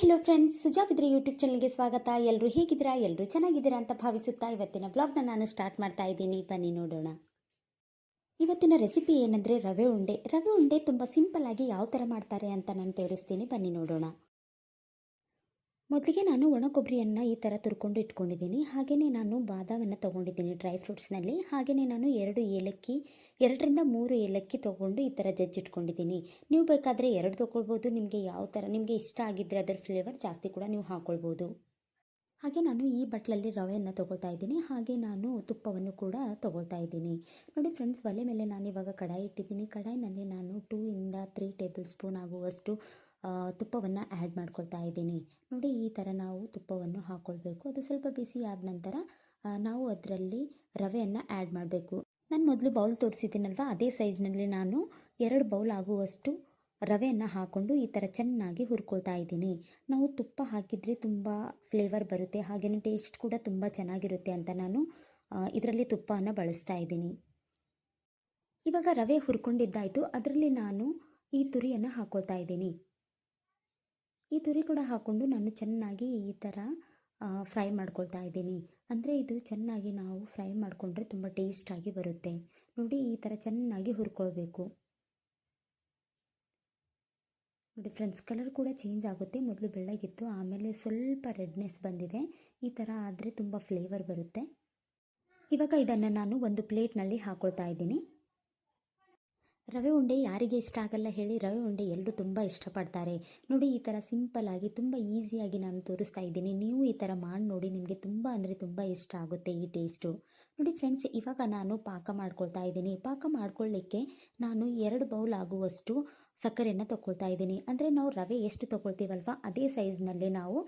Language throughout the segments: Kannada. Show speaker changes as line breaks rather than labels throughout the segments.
ಹಲೋ ಫ್ರೆಂಡ್ಸ್ ಸುಜಾ ಸುಜಾವಿದ್ರೆ ಯೂಟ್ಯೂಬ್ ಚಾನಲ್ಗೆ ಸ್ವಾಗತ. ಎಲ್ಲರೂ ಹೇಗಿದ್ದೀರಾ? ಎಲ್ಲರೂ ಚೆನ್ನಾಗಿದ್ದೀರಾ ಅಂತ ಭಾವಿಸುತ್ತಾ ಇವತ್ತಿನ ಬ್ಲಾಗ್ನ ನಾನು ಸ್ಟಾರ್ಟ್ ಮಾಡ್ತಾ ಇದ್ದೀನಿ. ಬನ್ನಿ ನೋಡೋಣ. ಇವತ್ತಿನ ರೆಸಿಪಿ ಏನಂದರೆ ರವೆ ಉಂಡೆ. ರವೆ ಉಂಡೆ ತುಂಬ ಸಿಂಪಲ್ ಆಗಿ ಯಾವ ಥರ ಮಾಡ್ತಾರೆ ಅಂತ ನಾನು ತೋರಿಸ್ತೀನಿ. ಬನ್ನಿ ನೋಡೋಣ. ಮೊದಲಿಗೆ ನಾನು ಒಣ ಕೊಬ್ಬರಿಯನ್ನು ಈ ಥರ ತುರ್ಕೊಂಡು ಇಟ್ಕೊಂಡಿದ್ದೀನಿ. ಹಾಗೆಯೇ ನಾನು ಬಾದಾಮನ್ನು ತೊಗೊಂಡಿದ್ದೀನಿ ಡ್ರೈ ಫ್ರೂಟ್ಸ್ನಲ್ಲಿ. ಹಾಗೆಯೇ ನಾನು ಎರಡು ಏಲಕ್ಕಿ, ಎರಡರಿಂದ ಮೂರು ಏಲಕ್ಕಿ ತೊಗೊಂಡು ಈ ಥರ ಜಜ್ಜಿಟ್ಕೊಂಡಿದ್ದೀನಿ. ನೀವು ಬೇಕಾದರೆ ಎರಡು ತೊಗೊಳ್ಬೋದು. ನಿಮಗೆ ಯಾವ ಥರ, ನಿಮಗೆ ಇಷ್ಟ ಆಗಿದ್ದರೆ ಅದರ ಫ್ಲೇವರ್ ಜಾಸ್ತಿ ಕೂಡ ನೀವು ಹಾಕ್ಕೊಳ್ಬೋದು ಹಾಗೆ ನಾನು ಈ ಬಟ್ಲಲ್ಲಿ ರವೆಯನ್ನು ತೊಗೊಳ್ತಾ ಇದ್ದೀನಿ. ಹಾಗೆ ನಾನು ತುಪ್ಪವನ್ನು ಕೂಡ ತೊಗೊಳ್ತಾ ಇದ್ದೀನಿ. ನೋಡಿ ಫ್ರೆಂಡ್ಸ್ ಒಲೆ ಮೇಲೆ ನಾನು ಇವಾಗ ಕಡಾಯಿ ಇಟ್ಟಿದ್ದೀನಿ. ಕಡಾಯಿನಲ್ಲಿ ನಾನು ಟೂ ಇಂದ ತ್ರೀ ಟೇಬಲ್ ಸ್ಪೂನ್ ಆಗುವಷ್ಟು ತುಪ್ಪವನ್ನು ಆ್ಯಡ್ ಮಾಡ್ಕೊಳ್ತಾ ಇದ್ದೀನಿ. ನೋಡಿ, ಈ ಥರ ನಾವು ತುಪ್ಪವನ್ನು ಹಾಕ್ಕೊಳ್ಬೇಕು ಅದು ಸ್ವಲ್ಪ ಬಿಸಿ ಆದ ನಂತರ ನಾವು ಅದರಲ್ಲಿ ರವೆಯನ್ನು ಆ್ಯಡ್ ಮಾಡಬೇಕು. ನಾನು ಮೊದಲು ಬೌಲ್ ತೋರಿಸಿದ್ದೀನಲ್ವ? ಅದೇ ಸೈಜ್ನಲ್ಲಿ ನಾನು ಎರಡು ಬೌಲ್ ಆಗುವಷ್ಟು ರವೆಯನ್ನು ಹಾಕ್ಕೊಂಡು ಈ ಥರ ಚೆನ್ನಾಗಿ ಹುರ್ಕೊಳ್ತಾ ಇದ್ದೀನಿ. ನಾವು ತುಪ್ಪ ಹಾಕಿದರೆ ತುಂಬ ಫ್ಲೇವರ್ ಬರುತ್ತೆ. ಹಾಗೆಯೇ ಟೇಸ್ಟ್ ಕೂಡ ತುಂಬ ಚೆನ್ನಾಗಿರುತ್ತೆ ಅಂತ ನಾನು ಇದರಲ್ಲಿ ತುಪ್ಪವನ್ನು ಬಳಸ್ತಾ ಇದ್ದೀನಿ. ಇವಾಗ ರವೆ ಹುರ್ಕೊಂಡಿದ್ದಾಯಿತು. ಅದರಲ್ಲಿ ನಾನು ಈ ತುರಿಯನ್ನು ಹಾಕ್ಕೊಳ್ತಾ ಇದ್ದೀನಿ. ಈ ತುರಿ ಕೂಡ ಹಾಕ್ಕೊಂಡು ನಾನು ಚೆನ್ನಾಗಿ ಈ ಥರ ಫ್ರೈ ಮಾಡ್ಕೊಳ್ತಾ ಇದ್ದೀನಿ. ಅಂದರೆ ಇದು ಚೆನ್ನಾಗಿ ನಾವು ಫ್ರೈ ಮಾಡಿಕೊಂಡ್ರೆ ತುಂಬ ಟೇಸ್ಟಾಗಿ ಬರುತ್ತೆ. ನೋಡಿ ಈ ಥರ ಚೆನ್ನಾಗಿ ಹುರ್ಕೊಳ್ಬೇಕು. ನೋಡಿ ಫ್ರೆಂಡ್ಸ್, ಕಲರ್ ಕೂಡ ಚೇಂಜ್ ಆಗುತ್ತೆ. ಮೊದಲು ಬೆಳ್ಳಗಿತ್ತು, ಆಮೇಲೆ ಸ್ವಲ್ಪ ರೆಡ್ನೆಸ್ ಬಂದಿದೆ. ಈ ಥರ ಆದರೆ ತುಂಬ ಫ್ಲೇವರ್ ಬರುತ್ತೆ. ಇವಾಗ ಇದನ್ನು ನಾನು ಒಂದು ಪ್ಲೇಟ್ನಲ್ಲಿ ಹಾಕ್ಕೊಳ್ತಾ ಇದ್ದೀನಿ. ರವೆ ಉಂಡೆ ಯಾರಿಗೆ ಇಷ್ಟ ಆಗಲ್ಲ ಹೇಳಿ ರವೆ ಉಂಡೆ ಎಲ್ಲರೂ ತುಂಬ ಇಷ್ಟಪಡ್ತಾರೆ. ನೋಡಿ, ಈ ಥರ ಸಿಂಪಲ್ಲಾಗಿ ತುಂಬ ಈಸಿಯಾಗಿ ನಾನು ತೋರಿಸ್ತಾ ಇದ್ದೀನಿ. ನೀವು ಈ ಥರ ಮಾಡಿ ನೋಡಿ ನಿಮಗೆ ತುಂಬ ಅಂದರೆ ತುಂಬ ಇಷ್ಟ ಆಗುತ್ತೆ ಈ ಟೇಸ್ಟು ನೋಡಿ ಫ್ರೆಂಡ್ಸ್ ಇವಾಗ ನಾನು ಪಾಕ ಮಾಡ್ಕೊಳ್ತಾ ಇದ್ದೀನಿ. ಪಾಕ ಮಾಡ್ಕೊಳ್ಳಿಕ್ಕೆ ನಾನು ಎರಡು ಬೌಲ್ ಆಗುವಷ್ಟು ಸಕ್ಕರೆಯನ್ನು ತೊಗೊಳ್ತಾ ಇದ್ದೀನಿ. ಅಂದರೆ ನಾವು ರವೆ ಎಷ್ಟು ತೊಗೊಳ್ತೀವಲ್ವ, ಅದೇ ಸೈಜ್ನಲ್ಲಿ ನಾವು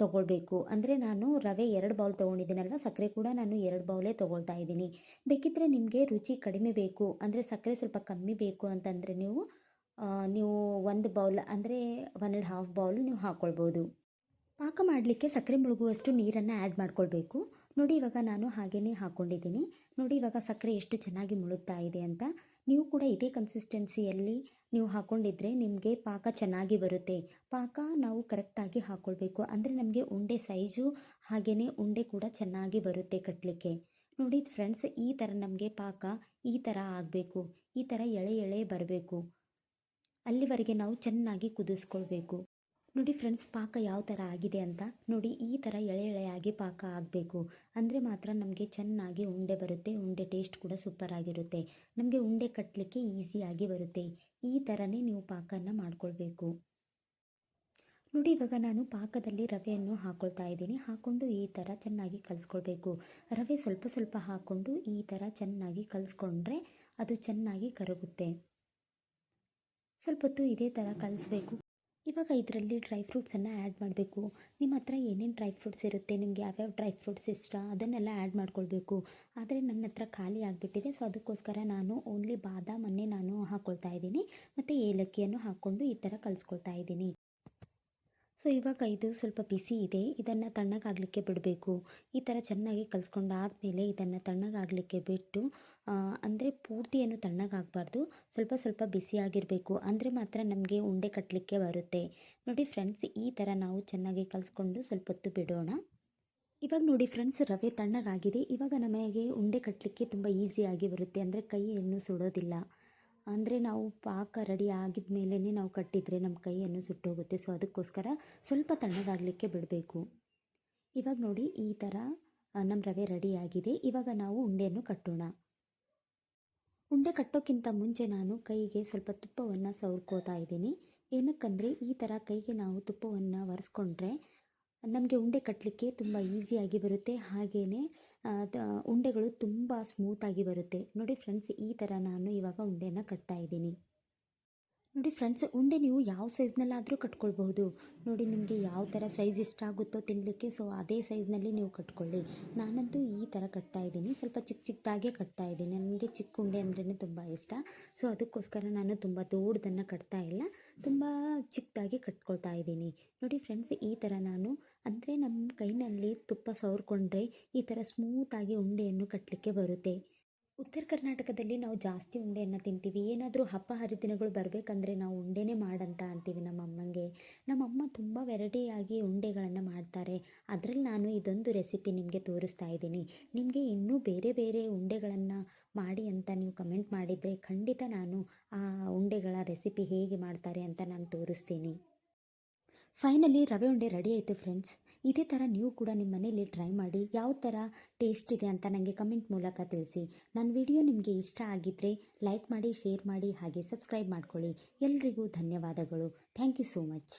ತೊಗೊಳ್ಬೇಕು. ಅಂದರೆ ನಾನು ರವೆ ಎರಡು ಬೌಲ್ ತೊಗೊಂಡಿದ್ದೀನಲ್ವ? ಸಕ್ಕರೆ ಕೂಡ ನಾನು ಎರಡು ಬೌಲೇ ತೊಗೊಳ್ತಾ ಇದ್ದೀನಿ. ಬೇಕಿದ್ದರೆ ನಿಮಗೆ ರುಚಿ ಕಡಿಮೆ ಬೇಕು. ಅಂದರೆ ಸಕ್ಕರೆ ಸ್ವಲ್ಪ ಕಮ್ಮಿ ಬೇಕು ಅಂತಂದರೆ ನೀವು ನೀವು ಒಂದು ಬೌಲ್, ಅಂದರೆ ಒನ್ ಆ್ಯಂಡ್ ಹಾಫ್ ಬೌಲ್ ನೀವು ಹಾಕ್ಕೊಳ್ಬೋದು ಪಾಕ ಮಾಡಲಿಕ್ಕೆ ಸಕ್ಕರೆ ಮುಳುಗುವಷ್ಟು ನೀರನ್ನು ಆ್ಯಡ್ ಮಾಡ್ಕೊಳ್ಬೇಕು. ನೋಡಿ ಇವಾಗ ನಾನು ಹಾಗೆಯೇ ಹಾಕ್ಕೊಂಡಿದ್ದೀನಿ ನೋಡಿ ಇವಾಗ ಸಕ್ಕರೆ ಎಷ್ಟು ಚೆನ್ನಾಗಿ ಮುಳುಗ್ತಾ ಇದೆ ಅಂತ. ನೀವು ಕೂಡ ಇದೇ ಕನ್ಸಿಸ್ಟೆನ್ಸಿಯಲ್ಲಿ ನೀವು ಹಾಕ್ಕೊಂಡಿದ್ರೆ ನಿಮಗೆ ಪಾಕ ಚೆನ್ನಾಗಿ ಬರುತ್ತೆ. ಪಾಕ ನಾವು ಕರೆಕ್ಟಾಗಿ ಹಾಕ್ಕೊಳ್ಬೇಕು ಅಂದರೆ ನಮಗೆ ಉಂಡೆ ಸೈಜು ಹಾಗೆಯೇ ಉಂಡೆ ಕೂಡ ಚೆನ್ನಾಗಿ ಬರುತ್ತೆ ಕಟ್ಟಲಿಕ್ಕೆ ನೋಡಿ ಫ್ರೆಂಡ್ಸ್ ಈ ಥರ ನಮಗೆ ಪಾಕ ಈ ಥರ ಆಗಬೇಕು. ಈ ಥರ ಎಳೆ ಎಳೆ ಬರಬೇಕು. ಅಲ್ಲಿವರೆಗೆ ನಾವು ಚೆನ್ನಾಗಿ ಕುದಿಸ್ಕೊಳ್ಬೇಕು. ನೋಡಿ ಫ್ರೆಂಡ್ಸ್, ಪಾಕ ಯಾವ ಥರ ಆಗಿದೆ ಅಂತ. ನೋಡಿ, ಈ ಥರ ಎಳೆ ಎಳೆಯಾಗಿ ಪಾಕ ಆಗಬೇಕು. ಅಂದರೆ ಮಾತ್ರ ನಮಗೆ ಚೆನ್ನಾಗಿ ಉಂಡೆ ಬರುತ್ತೆ, ಉಂಡೆ ಟೇಸ್ಟ್ ಕೂಡ ಸೂಪರ್ ಆಗಿರುತ್ತೆ. ನಮಗೆ ಉಂಡೆ ಕಟ್ಟಲಿಕ್ಕೆ ಈಸಿಯಾಗಿ ಬರುತ್ತೆ. ಈ ಥರನೇ ನೀವು ಪಾಕನ ಮಾಡ್ಕೊಳ್ಬೇಕು. ನೋಡಿ, ಇವಾಗ ನಾನು ಪಾಕದಲ್ಲಿ ರವೆಯನ್ನು ಹಾಕೊಳ್ತಾ ಇದ್ದೀನಿ. ಹಾಕ್ಕೊಂಡು ಈ ಥರ ಚೆನ್ನಾಗಿ ಕಲಿಸ್ಕೊಳ್ಬೇಕು. ರವೆ ಸ್ವಲ್ಪ ಸ್ವಲ್ಪ ಹಾಕ್ಕೊಂಡು ಈ ಥರ ಚೆನ್ನಾಗಿ ಕಲಿಸ್ಕೊಂಡ್ರೆ ಅದು ಚೆನ್ನಾಗಿ ಕರಗುತ್ತೆ. ಸ್ವಲ್ಪ ಹೊತ್ತು ಇದೇ ಥರ ಕಲಿಸ್ಬೇಕು. ಇವಾಗ ಇದರಲ್ಲಿ ಡ್ರೈ ಫ್ರೂಟ್ಸನ್ನು ಆ್ಯಡ್ ಮಾಡಬೇಕು. ನಿಮ್ಮ ಹತ್ರ ಏನೇನು ಡ್ರೈ ಫ್ರೂಟ್ಸ್ ಇರುತ್ತೆ? ನಿಮಗೆ ಯಾವ್ಯಾವ ಡ್ರೈ ಫ್ರೂಟ್ಸ್ ಇಷ್ಟ? ಅದನ್ನೆಲ್ಲ ಆ್ಯಡ್ ಮಾಡ್ಕೊಳ್ಬೇಕು. ಆದರೆ ನನ್ನ ಹತ್ರ ಖಾಲಿ ಆಗಿಬಿಟ್ಟಿದೆ. ಸೊ, ಅದಕ್ಕೋಸ್ಕರ ನಾನು ಓನ್ಲಿ ಬಾದಾಮನ್ನೇ ನಾನು ಹಾಕ್ಕೊಳ್ತಾ ಇದ್ದೀನಿ. ಮತ್ತು ಏಲಕ್ಕಿಯನ್ನು ಹಾಕ್ಕೊಂಡು ಈ ಥರ ಕಲಿಸ್ಕೊಳ್ತಾ ಇದ್ದೀನಿ. ಸೊ, ಇವಾಗ ಇದು ಸ್ವಲ್ಪ ಬಿಸಿ ಇದೆ. ಇದನ್ನು ತಣ್ಣಗಾಗಲಿಕ್ಕೆ ಬಿಡಬೇಕು. ಈ ಥರ ಚೆನ್ನಾಗಿ ಕಲಿಸ್ಕೊಂಡಾದ್ಮೇಲೆ ಇದನ್ನು ತಣ್ಣಗಾಗಲಿಕ್ಕೆ ಬಿಟ್ಟು ಅಂದರೆ ಪೂರ್ತಿ ಏನು ತಣ್ಣಗಾಗಬಾರ್ದು. ಸ್ವಲ್ಪ ಸ್ವಲ್ಪ ಬಿಸಿಯಾಗಿರಬೇಕು ಅಂದರೆ ಮಾತ್ರ ನಮಗೆ ಉಂಡೆ ಕಟ್ಟಲಿಕ್ಕೆ ಬರುತ್ತೆ. ನೋಡಿ ಫ್ರೆಂಡ್ಸ್ ಈ ಥರ ನಾವು ಚೆನ್ನಾಗಿ ಕಲಿಸ್ಕೊಂಡು ಸ್ವಲ್ಪ ಹೊತ್ತು ಬಿಡೋಣ. ಇವಾಗ ನೋಡಿ ಫ್ರೆಂಡ್ಸ್ ರವೆ ತಣ್ಣಗಾಗಿದೆ. ಇವಾಗ ನಮಗೆ ಉಂಡೆ ಕಟ್ಟಲಿಕ್ಕೆ ತುಂಬ ಈಸಿಯಾಗಿ ಬರುತ್ತೆ. ಅಂದರೆ ಕೈ ಏನು ಸುಡೋದಿಲ್ಲ. ಅಂದರೆ ನಾವು ಪಾಕ ರೆಡಿ ಆಗಿದ ಮೇಲೇ ನಾವು ಕಟ್ಟಿದರೆ ನಮ್ಮ ಕೈಯನ್ನು ಸುಟ್ಟೋಗುತ್ತೆ. ಸೊ ಅದಕ್ಕೋಸ್ಕರ ಸ್ವಲ್ಪ ತಣ್ಣಗಾಗಲಿಕ್ಕೆ ಬಿಡಬೇಕು. ಇವಾಗ ನೋಡಿ ಈ ಥರ ನಮ್ಮ ರವೆ ರೆಡಿಯಾಗಿದೆ ಇವಾಗ ನಾವು ಉಂಡೆಯನ್ನು ಕಟ್ಟೋಣ. ಉಂಡೆ ಕಟ್ಟೋಕ್ಕಿಂತ ಮುಂಚೆ ನಾನು ಕೈಗೆ ಸ್ವಲ್ಪ ತುಪ್ಪವನ್ನು ಸವರ್ಕೋತಾ ಇದ್ದೀನಿ. ಏನಕ್ಕಂದರೆ, ಈ ಥರ ಕೈಗೆ ನಾವು ತುಪ್ಪವನ್ನು ಒರೆಸ್ಕೊಂಡ್ರೆ ನಮಗೆ ಉಂಡೆ ಕಟ್ಟಲಿಕ್ಕೆ ತುಂಬ ಈಸಿಯಾಗಿ ಬರುತ್ತೆ. ಹಾಗೆಯೇ ಉಂಡೆಗಳು ತುಂಬ ಸ್ಮೂತಾಗಿ ಬರುತ್ತೆ. ನೋಡಿ ಫ್ರೆಂಡ್ಸ್ ಈ ಥರ ನಾನು ಇವಾಗ ಉಂಡೆನ ಕಟ್ತಾ ಇದ್ದೀನಿ. ನೋಡಿ ಫ್ರೆಂಡ್ಸ್ ಉಂಡೆ ನೀವು ಯಾವ ಸೈಜ್ನಲ್ಲಾದರೂ ಕಟ್ಕೊಳ್ಬಹುದು. ನೋಡಿ ನಿಮಗೆ ಯಾವ ಥರ ಸೈಜ್ ಇಷ್ಟ ಆಗುತ್ತೋ ತಿನ್ನಲಿಕ್ಕೆ ಸೊ ಅದೇ ಸೈಜ್ನಲ್ಲಿ ನೀವು ಕಟ್ಕೊಳ್ಳಿ. ನಾನಂತೂ ಈ ಥರ ಕಟ್ತಾ ಇದ್ದೀನಿ. ಸ್ವಲ್ಪ ಚಿಕ್ಕ ಚಿಕ್ಕದಾಗೆ ಕಟ್ತಾ ಇದ್ದೀನಿ. ನನಗೆ ಚಿಕ್ಕ ಉಂಡೆ ಅಂದ್ರೇ ತುಂಬ ಇಷ್ಟ. ಸೊ ಅದಕ್ಕೋಸ್ಕರ ನಾನು ತುಂಬ ದೊಡ್ಡದನ್ನು ಕಟ್ತಾ ಇಲ್ಲ. ತುಂಬ ಚಿಕ್ಕದಾಗಿ ಕಟ್ಕೊಳ್ತಾ ಇದ್ದೀನಿ. ನೋಡಿ ಫ್ರೆಂಡ್ಸ್ ಈ ಥರ ನಾನು, ಅಂದರೆ ನಮ್ಮ ಕೈನಲ್ಲಿ ತುಪ್ಪ ಸವರ್ಕೊಂಡ್ರೆ ಈ ಥರ ಸ್ಮೂತಾಗಿ ಉಂಡೆಯನ್ನು ಕಟ್ಟಲಿಕ್ಕೆ ಬರುತ್ತೆ. ಉತ್ತರ ಕರ್ನಾಟಕದಲ್ಲಿ ನಾವು ಜಾಸ್ತಿ ಉಂಡೆಯನ್ನು ತಿಂತೀವಿ. ಏನಾದರೂ ಹಬ್ಬ ಹರಿದಿನಗಳು ಬರಬೇಕಂದ್ರೆ ನಾವು ಉಂಡೆನೇ ಮಾಡಂತ ಅಂತೀವಿ ನಮ್ಮ ಅಮ್ಮಂಗೆ. ನಮ್ಮಮ್ಮ ತುಂಬ ವೆರೈಟಿಯಾಗಿ ಉಂಡೆಗಳನ್ನು ಮಾಡ್ತಾರೆ. ಅದರಲ್ಲಿ ನಾನು ಇದೊಂದು ರೆಸಿಪಿ ನಿಮಗೆ ತೋರಿಸ್ತಾ ಇದ್ದೀನಿ. ನಿಮಗೆ ಇನ್ನೂ ಬೇರೆ ಬೇರೆ ಉಂಡೆಗಳನ್ನು ಮಾಡಿ ಅಂತ ನೀವು ಕಮೆಂಟ್ ಮಾಡಿದರೆ ಖಂಡಿತ ನಾನು ಆ ಉಂಡೆಗಳ ರೆಸಿಪಿ ಹೇಗೆ ಮಾಡ್ತಾರೆ ಅಂತ ನಾನು ತೋರಿಸ್ತೀನಿ. ಫೈನಲಿ ರವೆ ಉಂಡೆ ರೆಡಿ ಆಯಿತು ಫ್ರೆಂಡ್ಸ್ ಇದೇ ಥರ ನೀವು ಕೂಡ ನಿಮ್ಮ ಮನೇಲಿ ಟ್ರೈ ಮಾಡಿ ಯಾವ ಥರ ಟೇಸ್ಟ್ ಇದೆ ಅಂತ ನನಗೆ ಕಮೆಂಟ್ ಮೂಲಕ ತಿಳಿಸಿ. ನನ್ನ ವಿಡಿಯೋ ನಿಮಗೆ ಇಷ್ಟ ಆಗಿದ್ದರೆ ಲೈಕ್ ಮಾಡಿ ಶೇರ್ ಮಾಡಿ ಹಾಗೆ ಸಬ್ಸ್ಕ್ರೈಬ್ ಮಾಡ್ಕೊಳ್ಳಿ. ಎಲ್ರಿಗೂ ಧನ್ಯವಾದಗಳು. Thank you so much